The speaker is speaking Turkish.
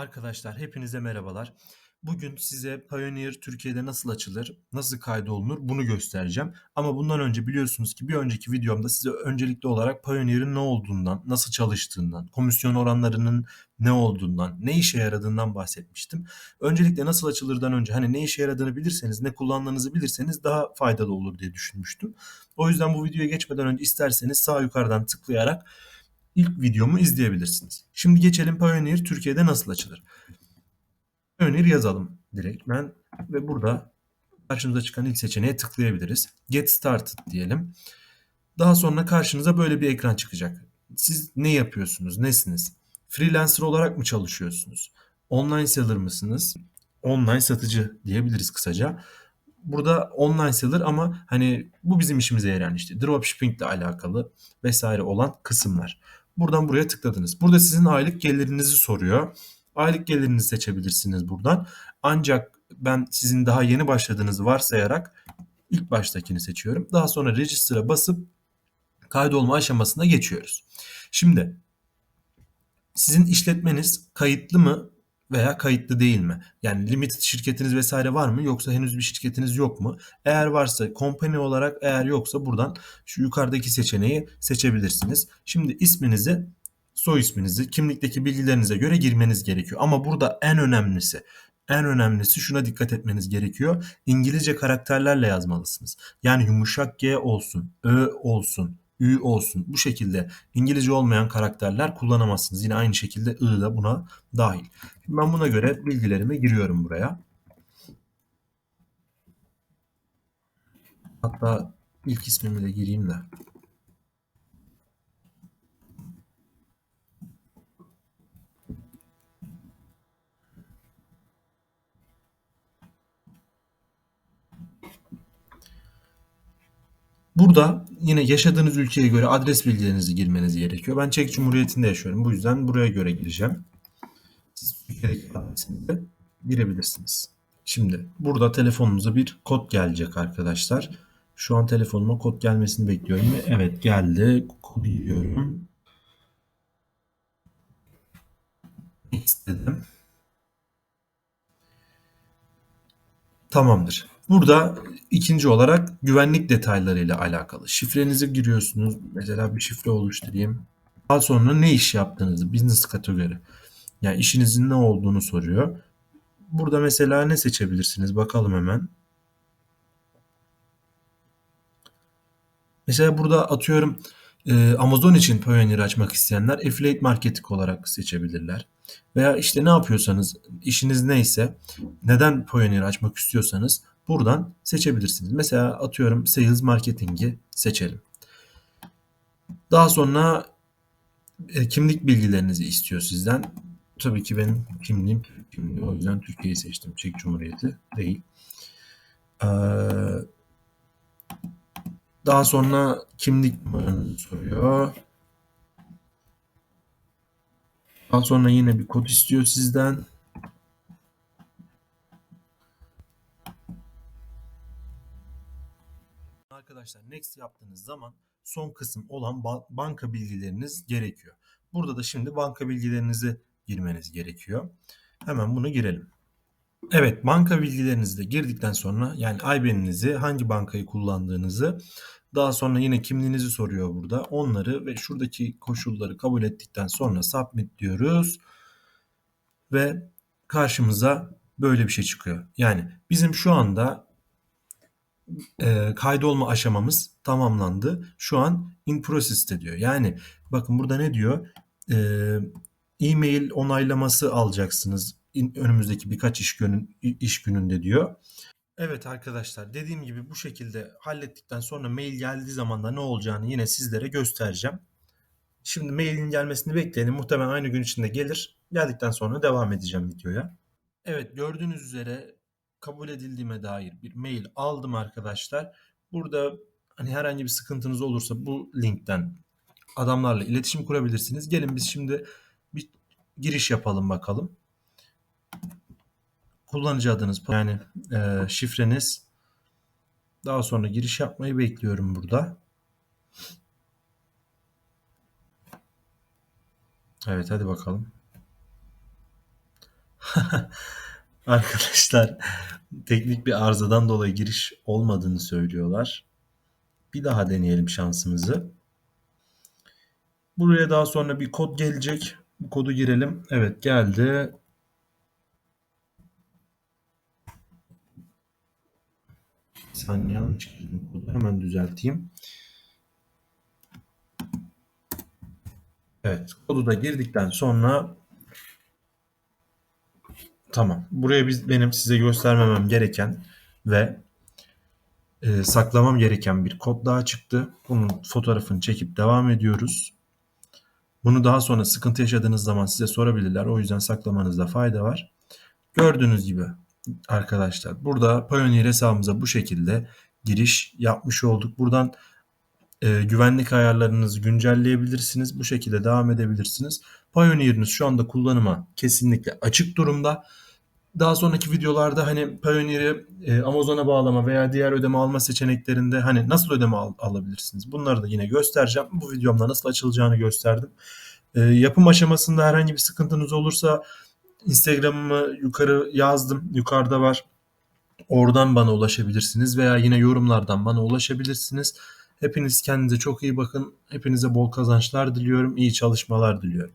Arkadaşlar hepinize merhabalar. Bugün size Pioneer Türkiye'de nasıl açılır, nasıl kaydolunur bunu göstereceğim. Ama bundan önce biliyorsunuz ki bir önceki videomda size öncelikli olarak Pioneer'in ne olduğundan, nasıl çalıştığından, komisyon oranlarının ne olduğundan, ne işe yaradığından bahsetmiştim. Öncelikle nasıl açılırdan önce hani ne işe yaradığını bilirseniz, ne kullandığınızı bilirseniz daha faydalı olur diye düşünmüştüm. O yüzden bu videoya geçmeden önce isterseniz sağ yukarıdan tıklayarak ilk videomu izleyebilirsiniz. Şimdi geçelim Pioneer Türkiye'de nasıl açılır. Pioneer yazalım direkt ben ve burada karşımıza çıkan ilk seçeneğe tıklayabiliriz. Get Started diyelim. Daha sonra karşınıza böyle bir ekran çıkacak. Siz ne yapıyorsunuz? Nesiniz? Freelancer olarak mı çalışıyorsunuz? Online seller mısınız? Online satıcı diyebiliriz kısaca. Burada online seller ama hani bu bizim işimize yarayan işte dropshipping ile alakalı vesaire olan kısımlar. Buradan buraya tıkladınız. Burada sizin aylık gelirinizi soruyor. Aylık gelirinizi seçebilirsiniz buradan. Ancak ben sizin daha yeni başladığınızı varsayarak ilk baştakini seçiyorum. Daha sonra register'a basıp kaydolma aşamasına geçiyoruz. Şimdi sizin işletmeniz kayıtlı mı veya kayıtlı değil mi? Yani limited şirketiniz vesaire var mı yoksa henüz bir şirketiniz yok mu? Eğer varsa company olarak eğer yoksa buradan şu yukarıdaki seçeneği seçebilirsiniz. Şimdi isminizi soy isminizi kimlikteki bilgilerinize göre girmeniz gerekiyor. Ama burada en önemlisi en önemlisi şuna dikkat etmeniz gerekiyor. İngilizce karakterlerle yazmalısınız. Yani yumuşak G olsun, Ö olsun, Ü olsun. Bu şekilde İngilizce olmayan karakterler kullanamazsınız. Yine aynı şekilde I da buna dahil. Ben buna göre bilgilerimi giriyorum buraya. Hatta ilk ismimi de gireyim de. Burada yine yaşadığınız ülkeye göre adres bilgilerinizi girmeniz gerekiyor. Ben Çek Cumhuriyeti'nde yaşıyorum. Bu yüzden buraya göre gireceğim. Siz Türkiye'deki adresinizi girebilirsiniz. Şimdi burada telefonunuza bir kod gelecek arkadaşlar. Şu an telefonuma kod gelmesini bekliyorum. Evet geldi. Kodu giriyorum. İstedim. Tamamdır. Burada ikinci olarak güvenlik detaylarıyla alakalı. Şifrenizi giriyorsunuz. Mesela bir şifre oluşturayım. Daha sonra ne iş yaptığınızı, business kategori. Yani işinizin ne olduğunu soruyor. Burada mesela ne seçebilirsiniz? Bakalım hemen. Mesela burada atıyorum Amazon için Pioneer açmak isteyenler affiliate marketing olarak seçebilirler. Veya işte ne yapıyorsanız, işiniz neyse, neden Pioneer açmak istiyorsanız buradan seçebilirsiniz. Mesela atıyorum sales marketing'i seçelim. Daha sonra e, kimlik bilgilerinizi istiyor sizden. Tabii ki benim kimliğim kimliği. O yüzden Türkiye'yi seçtim. Çek Cumhuriyeti değil. Ee, daha sonra kimlik numaranızı soruyor. Daha sonra yine bir kod istiyor sizden. Arkadaşlar next yaptığınız zaman son kısım olan banka bilgileriniz gerekiyor. Burada da şimdi banka bilgilerinizi girmeniz gerekiyor. Hemen bunu girelim. Evet banka bilgilerinizi de girdikten sonra yani IBAN'inizi hangi bankayı kullandığınızı daha sonra yine kimliğinizi soruyor burada. Onları ve şuradaki koşulları kabul ettikten sonra submit diyoruz. Ve karşımıza böyle bir şey çıkıyor. Yani bizim şu anda e, kaydolma aşamamız tamamlandı. Şu an in process'te diyor. Yani bakın burada ne diyor? E, e-mail onaylaması alacaksınız önümüzdeki birkaç iş, günün, iş gününde diyor. Evet arkadaşlar dediğim gibi bu şekilde hallettikten sonra mail geldiği zaman da ne olacağını yine sizlere göstereceğim. Şimdi mailin gelmesini bekleyelim. Muhtemelen aynı gün içinde gelir. Geldikten sonra devam edeceğim videoya. Evet gördüğünüz üzere kabul edildiğime dair bir mail aldım arkadaşlar. Burada hani herhangi bir sıkıntınız olursa bu linkten adamlarla iletişim kurabilirsiniz. Gelin biz şimdi bir giriş yapalım bakalım kullanıcı adınız yani e, şifreniz. Daha sonra giriş yapmayı bekliyorum burada. Evet hadi bakalım. Arkadaşlar teknik bir arızadan dolayı giriş olmadığını söylüyorlar. Bir daha deneyelim şansımızı. Buraya daha sonra bir kod gelecek. Bu kodu girelim. Evet geldi. Bir yanlış girdim kodu. Hemen düzelteyim. Evet kodu da girdikten sonra tamam. Buraya biz benim size göstermemem gereken ve e, saklamam gereken bir kod daha çıktı. Bunun fotoğrafını çekip devam ediyoruz. Bunu daha sonra sıkıntı yaşadığınız zaman size sorabilirler. O yüzden saklamanızda fayda var. Gördüğünüz gibi arkadaşlar burada Payoneer hesabımıza bu şekilde giriş yapmış olduk. Buradan e, güvenlik ayarlarınızı güncelleyebilirsiniz. Bu şekilde devam edebilirsiniz. Payoneer'iniz şu anda kullanıma kesinlikle açık durumda. Daha sonraki videolarda hani Payoneer'i e, Amazon'a bağlama veya diğer ödeme alma seçeneklerinde hani nasıl ödeme al- alabilirsiniz? Bunları da yine göstereceğim. Bu videomda nasıl açılacağını gösterdim. E, yapım aşamasında herhangi bir sıkıntınız olursa Instagram'ımı yukarı yazdım. Yukarıda var. Oradan bana ulaşabilirsiniz veya yine yorumlardan bana ulaşabilirsiniz. Hepiniz kendinize çok iyi bakın. Hepinize bol kazançlar diliyorum. İyi çalışmalar diliyorum.